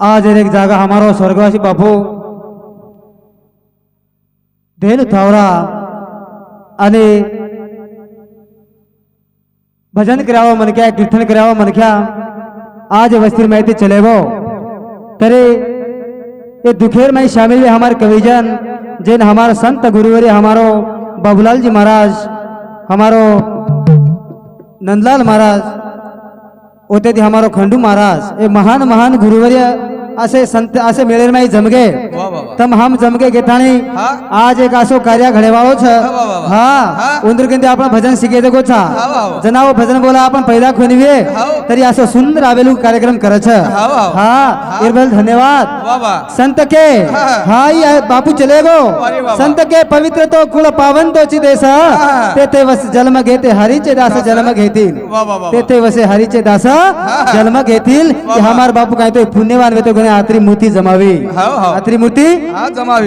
आज एक जागा हमारो स्वर्गवासी बापू धेनु थावरा आणि भजन करावं मनक्या कीर्तन करावं मनक्या आज वस्ती माहिती चलेवो। तरे ये दुखेर में शामिल है हमारे कविजन जिन हमारा संत गुरुवरी हमारो बाबूलाल जी महाराज हमारो नंदलाल महाराज होते ते हमारो खंडू महाराज हे महान महान गुरुवर्य असे संत असे मेळेरमाई जमगे तम हम जमगे घेताणी? आज एक असो कार्य घडेवाळो छ. हा? उंदर किंती आपण भजन शिकेते गो छा वा वा. जनाव भजन बोला आपण पैदा खोनिवे. तरी असं सुंदर आवेलू कार्यक्रम हाव. हा इरबल धन्यवाद संत के हा. हाई बापू चले गो. संत के पवित्र तो कुळ पावन तोची देश हा. तेथे वस जन्म घेते हरीचे दास जन्म घेतील. तेथे वसे हरीचे दास जन्म घेतील. हमार बापू काय तो पुण्यवान वेतो अपने आत्री मूर्ति जमावी। आत्री मूर्ति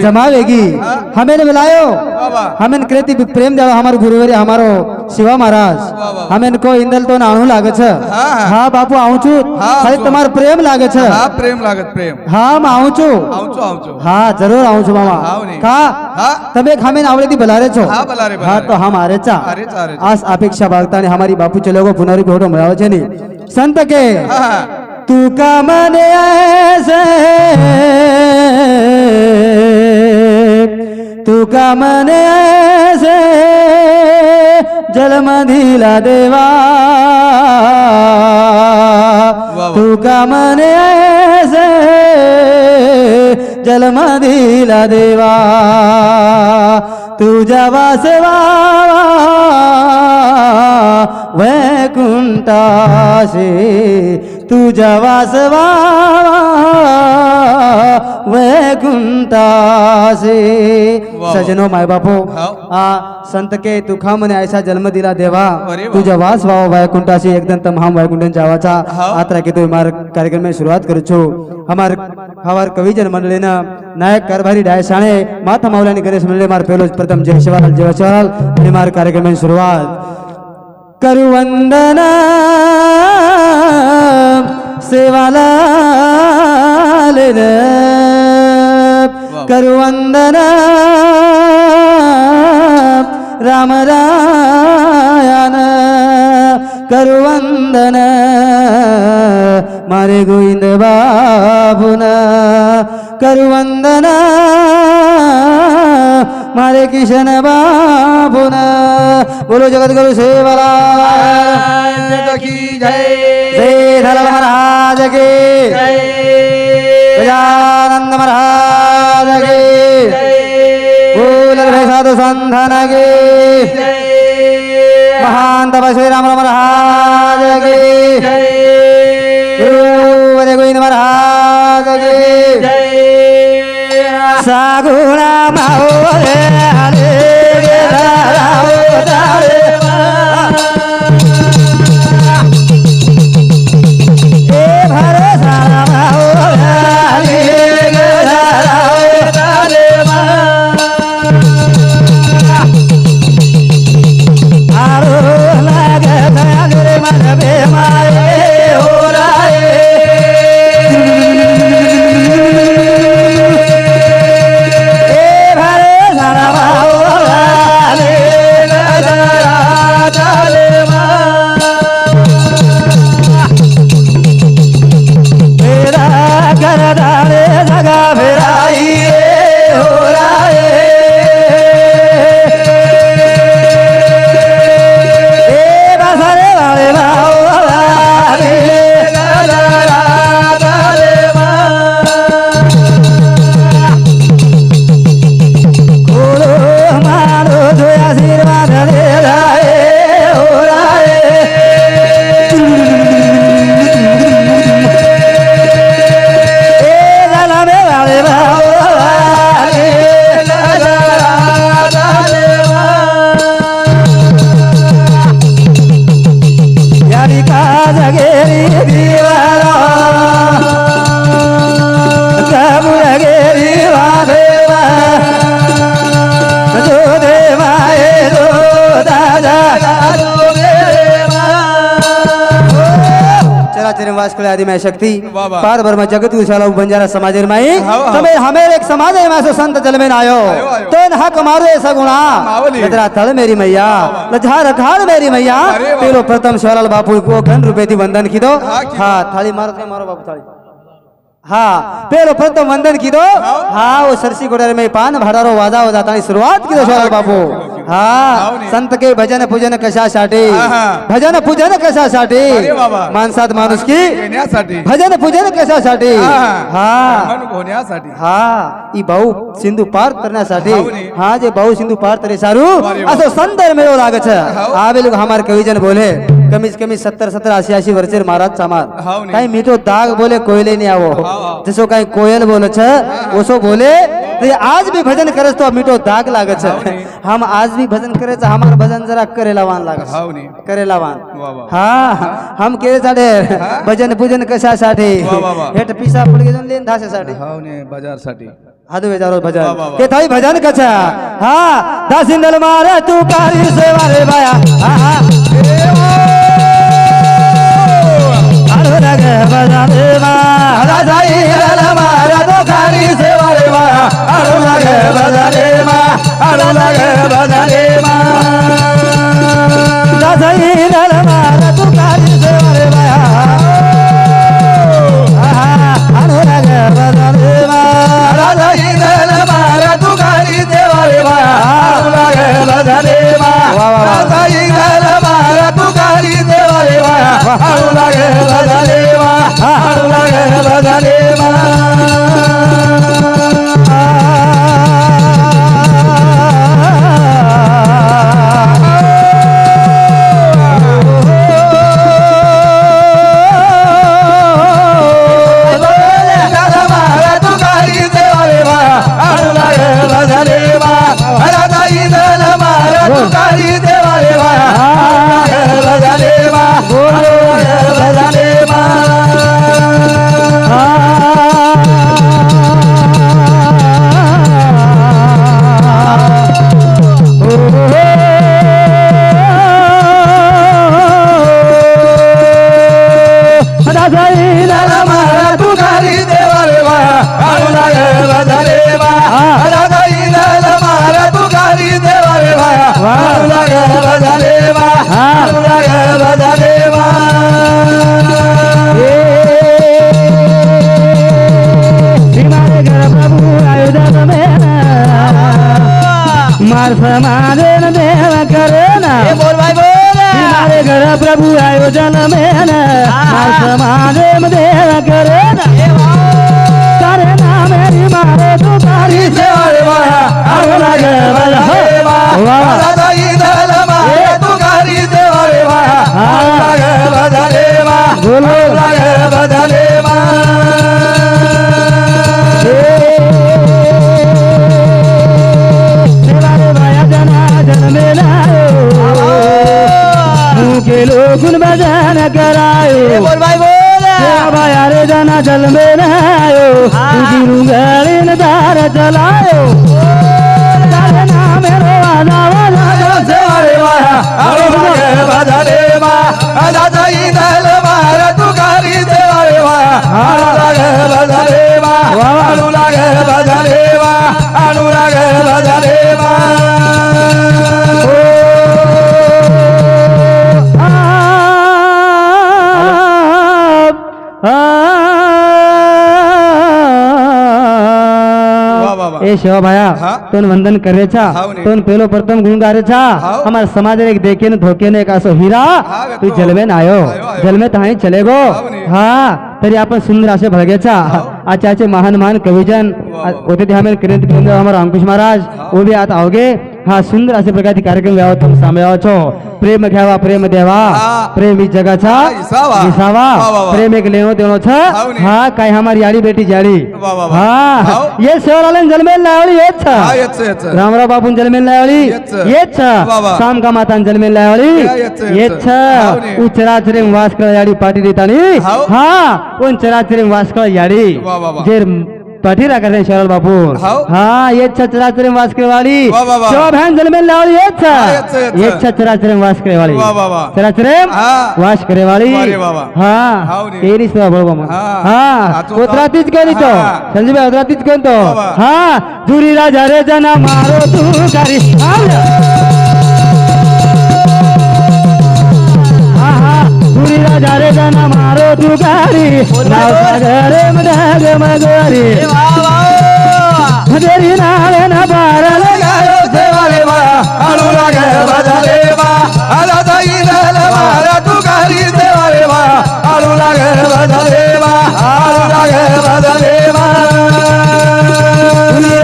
जमावेगी। हमें मिलायो। हमें कृति प्रेम देवा हमारो गुरुवरी हमारो शिवा महाराज। हमें को इंदल तो आणू लागे छ। हां बापू आऊ छु खाली तुम्हार प्रेम लागे छ। हां प्रेम लागत प्रेम। हां आऊ छु आऊ जरूर आऊ छु मामा। का? एक हमें आवले दी बलारे छो। हां तो हम आरे चा। आज अपेक्षा बागता ने हमारी बापू चलो को पुनरी भेटो मळावे छे नी। संत के। तू का मने ऐसे? तू का मने ऐसे? जन्म दिला देवा. तू का मने ऐसे? जन्म दिला देवा। तुझ्या वासवा वैकुंठाशी तुझ्या वासवा वैकुंठाशी वा. सजनो माय बापू. आ संत के तुखा म्हणे ऐसा जन्म दिला देवा. तुझ्या वास वाव वैकुंठाशी एकदम तमाम वैकुंठन जावाचा. आत्रा के तो हमार कार्यक्रम में शुरुआत करू छो हमार हमार कविजन मंडळीनं नायक कारभारी डायसाणे माथा माऊलानी गणेश मंडळी मार पेलो प्रथम जय शिवालाल जय शिवालाल आणि मार कार्यक्रम में सुरुवात करू वंदना सेवाला करू वंदना रामरायान करू वंदन मारे गोविंद बाबुन करू वंदना मारे किशन बाबुन बोलो जगत गुरु सेवाला की जय जय धर्म महाराज के गजानंद महाराज के बोल साधु संधन के महान तप श्री राम महाराज के गुरु गोविंद महाराज के सागुणा माओरे हरे राम। सारा चिरवास कुल आदि में शक्ति। पार भर में जगत उछालो बंजारा समाज माई। तमे हमें एक समाज है मैं सो संत जल में आयो। तो हक मारो ऐसा गुणा। लजरा तल मेरी मैया। लजहा रखाड़ मेरी मैया। पेलो प्रथम शोराल बापू को घन रुपये थी वंदन की दो। हाँ थाली मारो मारो बापू थाली। હા પેલો ફક્ત વંદન કીધો હા ઓ સરસી ગોડારે મે પાન ભરારો વાદા દાતાની શરૂઆત કીધો શોરા બાપુ હા સંત કે ભજન પૂજન કશા સાઠે ભજન પૂજન કશા સાઠે માનસાત માણસ કી ભજન પૂજન कशा साठे હા હા ઈ બહુ સિંધુ પાર કરના સાઠે હા જે બહુ સિંધુ પાર તરે સારું આસો સંદર મેળો લાગે છે આવેલું હમાર કવિજન બોલે कमीत कमी सत्तर सत्तर अशी अशी वर्षेर महाराज हावनी. काही मीठो दाग बोले कोयले नहीं आवो. जसो काही कोयल बोले छ ओसो बोले तो आज भी भजन करस तो मीठो दाग लाग छ. हम आज भी भजन करे छ हमार भजन जरा करेला वान लाग हावनी. करेला वान. हा हम केले साडे भजन पूजन कशासाठी. हेट पिसा पडगे जाऊन लेन धाशासाठी बेजारो भजन वा, वा. के थाई भजन कछा हा दासिंदल मारे तू कारी सेवा रे बाया हा हा आलो लग भजन रे मा दासिंदल मारे तू रे मा मार समाधन देव करे ना हमारे घर प्रभु आयोजन में मार समाधन देव करे ना करे ना मेरी मारे तू तारी सेवारे જલ મેરાયો તુજી રૂંગાળીને તારે જલાયો. તારે નામે રોવા દાવા લાગો સેવારે મારા આવો ભાગે બાજારે માં આદા જઈ દલ મારા તું કરી સેવારે મારા આડો લાગે બાજારે માં આડો લાગે બાજારે માં આડો લાગે બાજારે માં सेवा भाया तोन वंदन करे छा तोन पेलो प्रथम गुण गारे छा हमार समाज एक देखे ने धोखे ने कासो हीरा तू जल में आयो. जल में तहाई चले गो. हाँ तरी आपण सुंदर असे भळगे छा आचाचे महान महान कविजन होते ते हमें किरण हमारे अंकुश महाराज. वो भी आता आओगे. हा सुंदर असे प्रकारचे कार्यक्रम व्यावं तुम सामे यावं छो प्रेम घ्यावा प्रेम देवा हा. प्रेम ही जगाचा. विसावा. प्रेम एक लेनो देनो छ. हा काय हमारी याडी बेटी जाडी. हा. ये सेवालालन जन्मेल लावली येच छ. रामराव बापून जन्मेल लावली येच. वाह. साम का मातान जन्मेल लावली या, येच, ने. उचराचरे वास कर याडी पाटी देतानी. हा उन चराचरे वास कर याडी वाह, जे पाठीरा करते शरद बापू हाव. हा ये चराचर वास करेवाली वा, वा, वा. शोभा बहन लावली येच हा, येच, येच. ये चराचर वास करेवाली वा, वा, वा. चराचर हा. वास करेवाली वा रे वा, वा. हा. तेरी सेवा बरोबर मग हा. आचो- उतरातीच केली तो हा. संजय भाई उतरातीच केली तो वा, वा. हा जुरी राजा रे जना मारो तू करी हा जुरी राजा रे जना मारो तू गारी. नाव सागरे मडग मगरी हजेरी नाळे ना बारा लगायो देवाले वा आळू लागे बजाले वा आला जाई झाला मारा तू गारी देवाले वा आळू लागे बजाले वा आळू लागे बजाले वा जुरी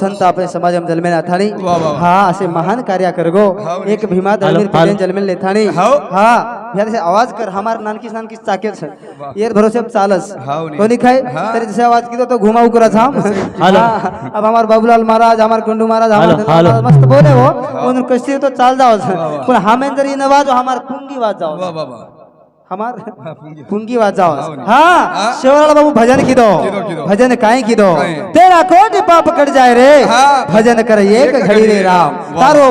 संत आपले समाजामध्ये जन्मेल अथाणी. हा असे महान कार्य करगो. एक भीमा. पिढे जन्मेल लेथाणी. हा या जैसे आवाज कर हमार नानकीस नानकीस चाकेच ये भरोसे अब चालस नी. कोणी खाय हा. तरी जैसे आवाज की तो घुमाऊ करा था हालो. अब हमार बाबूलाल महाराज हमार कुंडू महाराज हमार मस्त बोले हो उन कशी तो चाल जाओ वा. पण हमें जर इन आवाज हमार पुंगी वाज बाबा हमार पुंगी. पुंगी वाज जाओ हाव नी. हा. शिवलाल बाबू भजन की दो. भजन काई की दो. तेरा कोटि पाप कट जाए रे. भजन कर एक घड़ी रे राम. तारो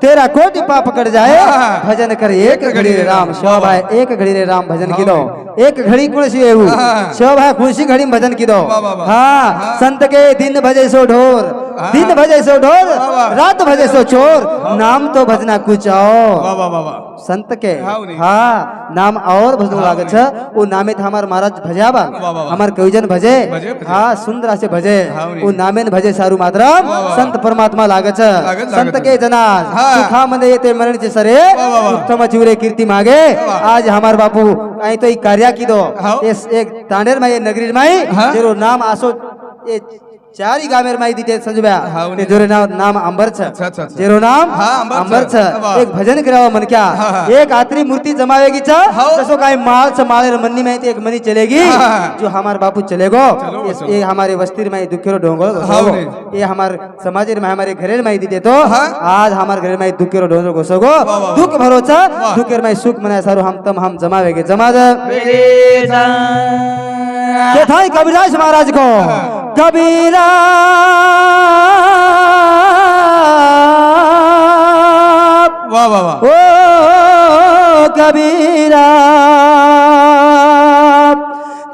तेरा कोटि पाप कट जाए. भजन कर एक घड़ी रे राम शिव भाई एक घड़ी रे राम भजन की दो एक घड़ी कुण सी एवू हा. शिव भाई खुशी घड़ी में भजन की दो. हाँ हा. संत के दिन भजे सो ढोर हा. दिन भजे सो ढोर. रात भजे सो चोर नाम तो भजना कुछ आओ संत के. हाँ नाम और भजन लागत छ वो नामे थ हमार महाराज भजाबा वाह, वाह. हमार कविजन भजे भजे, भजे. हाँ सुंदर से भजे. वो नामेन भजे सारू मात्रम. संत परमात्मा लागत छ संत. के जना हाँ. सुखा मध्ये येते मरण चे सरे. उत्तम चिवरे कीर्ती मागे. आज हमार बापू आई तो ई कार्या की दो हाव. इस एक तांडेर माई नगरी माई हाँ. जेरो चारी गामेर माई दीते संजब्या हाव नी. ते जोरे नाम नाम अंबर छ. जेरो नाम हाँ, अंबर छ. छ. एक भजन करावं मन क्या हाँ, हाँ. एक आत्री मूर्ति जमावेगी चा हाव. जसो काय माल से मालेर मन्नी में ते एक मनी चलेगी हाँ. जो हमार बापू चलेगो चलो, इस- चलो. ये हमारे वस्तीर में दुखेरो डोंगर हाव घोसोगो ये हमार समाजेर में हमारे घरेर में दीते तो हाँ. आज हमार घर में दुखेरो डोंगर घोसोगो वाह, वाह, वाह. दुख भरोचा वाह. दुखेर में सुख मनाय सारू हम तम हम जमावेगे जमा दे के थाई कबीराज महाराज को कबीरा वा वा वा ओ कबीरा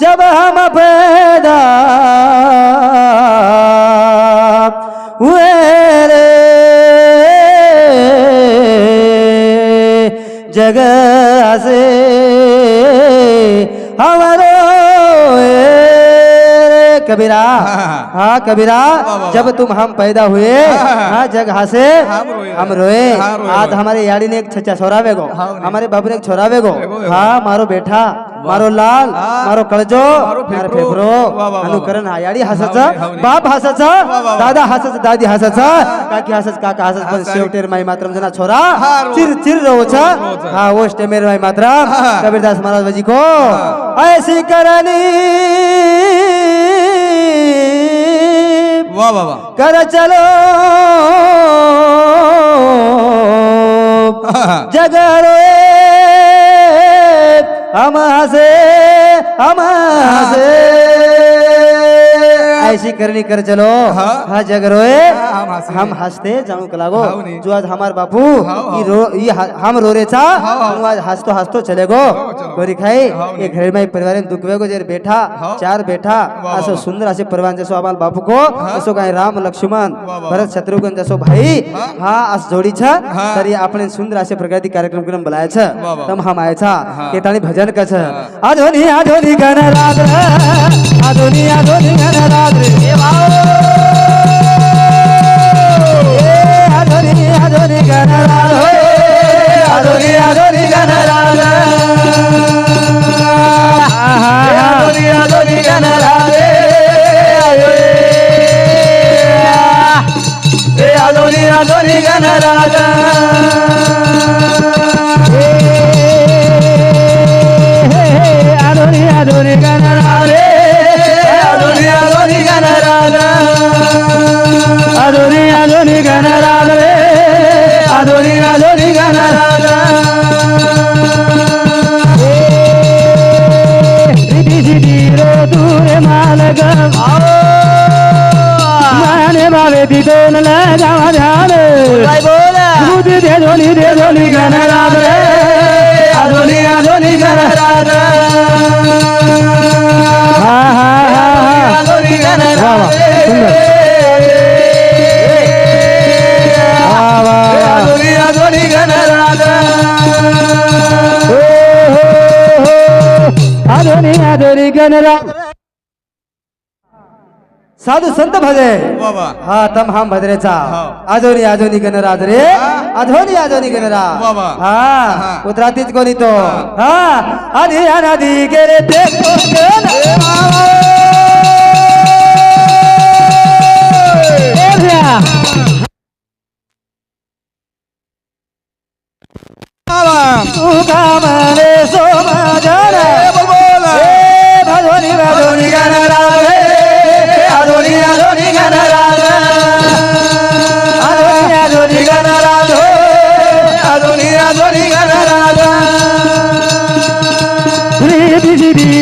जब हम पैदा हुए रे जगह से हमारो कबीरा हाँ। कबीरा जब तुम हम पैदा हुए हाँ। हाँ जगह से हम रोए। आज। हमारे याड़ी ने एक छच्चा छोरावे गो। हमारे बाबू ने एक छोरावे गो। हाँ मारो बेटा मारो लाल। मारो कळजो मारो फेफरो. अनुकरण हा याडी हसच. बाप हसच. दादा हसच दादी हसच काकी हसच काका हसच पण शेवटेर माई मात्रम जना छोरा. चिर चिर रोच. हा वो स्टेमेर माई मात्रम हा. कबीरदास महाराज बाजी को ऐसी करनी वा वा वा कर चलो। जगरो हम हसे हम हसे। ऐसी करनी कर चलो हाँ। जग रोए हम हंसे। हम हंसते जाऊ का लागो. जो आज हमार बापू ई रो ई हम रोरेचा हाव, हाव. तू आज हंसतो हंसतो चले गो. गोरी खाई. ये घर में परिवार में दुख वेगो जर बैठा. चार बैठा असो. सुंदर असे परिवार जसो आम्हाला बापू को असो काही राम लक्ष्मण. भरत शत्रुघ्न जसो भाई हा. अस जोडी छ. तरी आपण सुंदर असे प्रकारची कार्यक्रम करून वाह, वाह. तम हम आयचा हा. के ताणी भजन कछ आधोनी आधोनी गण रात्र आधोनी आधोनी गण रात्र भावे तिथून लगावा ध्यान। बुद्धी दे धोनी दे धोनी गण रे आधोनी आधोनी गण हा हा. आधोनी आधोनी साधू संत भजे. हा तम हम भद्रेचा. हा. आजोनी आजोनी गणराज रे आधोनी आजोनी गणरा. हा हा. उतरातीच कोणी तो? हा. आधी अनादी गेले ते कोण?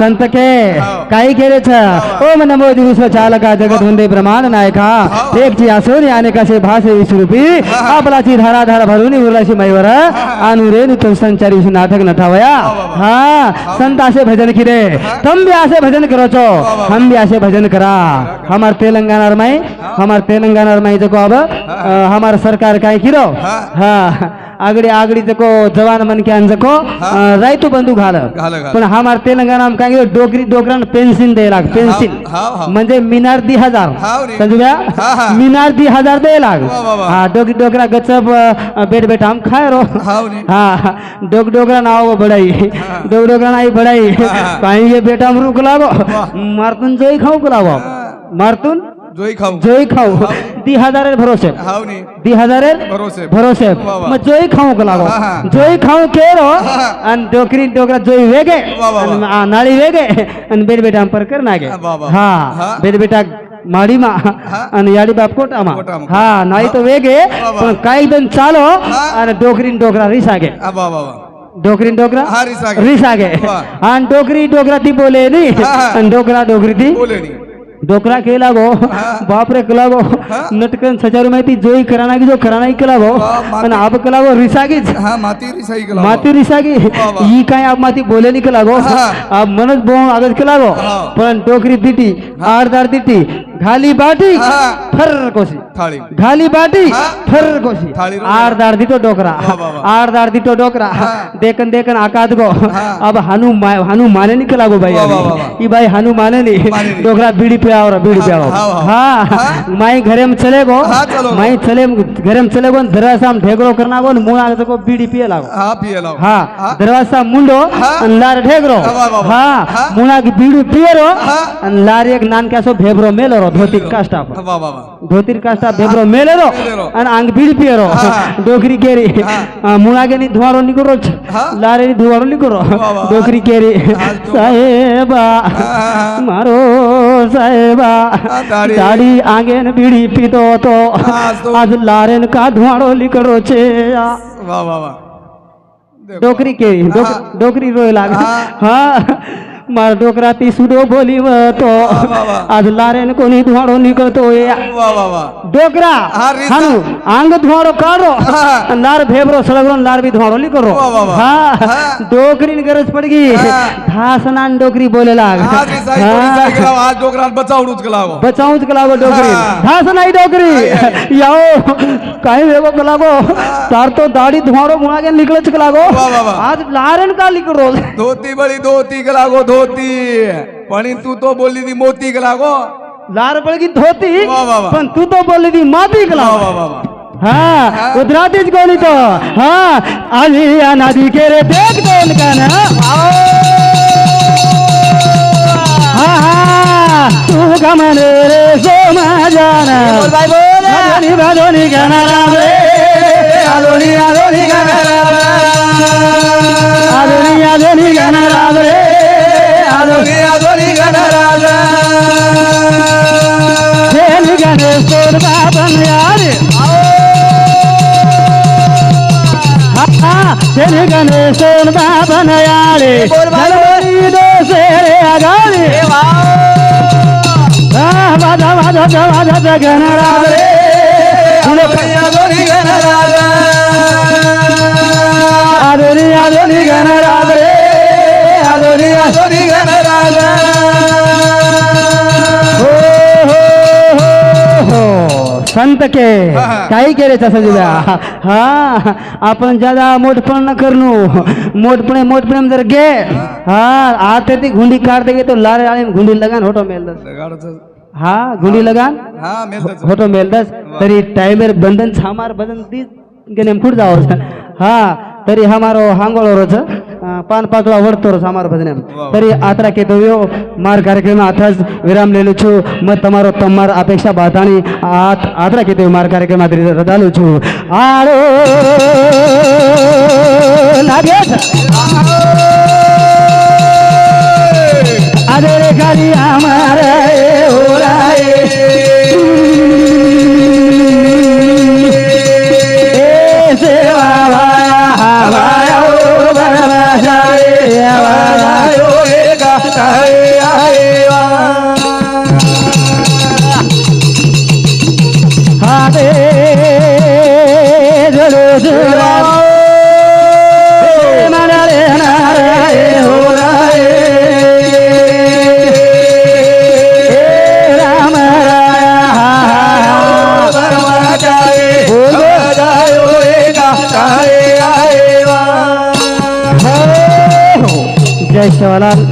संत के काही केले छ ओम नमो दिवस चालका जगत वंदे ब्रह्मांड नायका एक ची आसोनी अनेकाशे भाषे विश्वरूपी आपलाची धारा धारा भरून उरलाशी मैवर अनुरे नुतन संचारी नाटक नटावया हा संत असे भजन किरे तुम भी असे भजन करो छो हम भी असे भजन करा हमार तेलंगाना में हमार तेलंगाना में जो अब हमार सरकार काय किरो हा आगडी आगडी जको जवान मन के जको रायतो बंधू घाल. पण हमार तेलंगाना में काय डोगरी डोगरान पेन्सिल दे लाग पेन्सिल. म्हणजे मिनार दी हजार. समजुया? हा, हा. मिनार दी हजार दे लाग. वा, वा, वा. हा डोगरी डोगरा गचप बेट बेट हम खाय रो. हा डोग डोगरा नाव बढाई. डोग डोगरा नाही बढाई. हा. काही बेटा रुक लागो मारतून जोई खाऊ लागो मारतून? जोई खाऊ. जोई खाऊ. दी हजारेर भरोसे हाव नी. दी हजारेर भरोसे भरोसे वा, वा. मग जोई खाऊ को लागो? हा, हा. जोई खाऊ केरो हा. आणि डोकरी डोकरा जोई वेगे. आ, नाळी वेगे. आणि बेड बेटा पर कर नागे. हा. बेड बेटा माडीमा. आणि याडी बाप कोटामा. हा नाही तो वेगे. पण काही जण चालो. आणि डोकरीन डोकरा रिसागे. डोकरीन डोकरा रिसागे. आणि डोकरी डोकरा ती बोले नी हा, हा. आणि डोकरा डोकरी ती बोले नी डोकरा केला गो बापरे केला गो नटकन सचारू माहिती जोई कराना की जो कराना केला गो आणि आप केला गो रिसागीच. हा माती रिसाई केला माती रिसागी. ही काय आप माती बोले नाही केला गो. आप मनच बोम आगत केला गो. पण डोकरी दिटी आडदार दिटी घाली बाटी. फर कोशी थाळी घाली बाटी. फर कोशी थाळी रो- आडदार दितो डोकरा वा. आडदार दितो डोकरा. देखन देखन आकात गो. अब हनु हनु माने नहीं केला गो भाई. ई भाई हनु माने नहीं. डोकरा बीड़ी पे आओ बीड़ी पे हाँ. माई घरे में चले गो. माई चले घरे में चले गो दरवाजा में ढेगरो करना गो मुंह आगे को बीड़ी पिए लागो हा हा दरवाजा मुंडो. आणि लार ढेगरो. हा हाँ. मुळा की बीडी पियरो हाँ. आणि लार एक नान क्या सो भेबरो मेलो रो ધોતી કાસ્ટા પર. વાહ વાહ વાહ. ધોતી કાસ્ટા ભેબરો મેલેરો. અને આંગ ભીડ પિયરો ડોકરી કેરી. હા. મુણાગેની ધુવારો નીકળો છે. લારેની ધુવારો નીકળો. ડોકરી કેરી. સાહેબા મારો સાહેબા દાડી આંગે ને બીડી પીતો હતો આજ લારેન કા ધુવાડો નીકળો છે. આ. વાહ વાહ વાહ. ડોકરી કેરી. ડોકરી રોય લાગે હા. मर्दोकरा ती. बोली बोलिवतो आज लारेन कोणी धुवाडो निघतो डोकरा हानू अंग धुवाडो काढो. लार भेबरो सळगरो लार भी धुवाडो निकरो हा. डोकरीन गरज पडगी. भासनान डोकरी बोले लाग. आज डोकरान बचावूच कलाव बचावूच कलाव डोकरी. भास नाही डोकरी याओ काय वेगो कलागो तार तो दाढी धुवाडो मुळागे निकलच कलागो आज लारेन का निकरो धोती बळी धोती कलागो धो धोती. पण तू तो बोलली ती मोती गेला गो लार बळगीत धोती पण तू तो बोलली ती माती वा, वा, वा, वा. हा गुजरातीच बोली तो. हा आली या नदी के रे देख दोन काना हा तू गमन रे सो माझ्या जोनी गाना राम रे. શ્રી ગણેશન બાબા નયાળે દોષે રે અગાડી વાજા વાજા વાજા ગણરાજ રે. આદોની આદોની ગણરાજ. રે આદોની આદોની ગણરાજ. संत के. काही केले संजूला हा आपण ज्यादा मोठपण न करणू मोठपणे मोठपणे जर घे. हा. आता ती गुंडी काढते गे तो लाल गुंडी लगान होतो मेलदस हा गुंडी लगान? हा होतो मेलदस तरी टाइमर बंधन छामार बंधन ती गेने पुढे जावं. हा. तरी हमारो हांगोळो रोज પાન ಪಾನ್ಪಾತ್ವ ಅವಡ್ತೋರು ಸಮಾರಂಭದನೆ ತರಿ ಆತರ ಕೇತವ್ಯೋ ಮಾರ್ ಕಾರ್ಯಕ್ರಮ ಆಥಸ್ વિરામ લેલું છું. મેં તમારો તમાર અપેક્ષા બાધાની આત્રા કે તેવી મારા કાર્યક્રમ આદરી રદાલું છું. આળો લાગે આજે ખાલી અમારા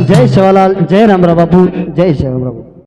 జై శివలాల్ జై రామరాబాబు జై శివరామరాబు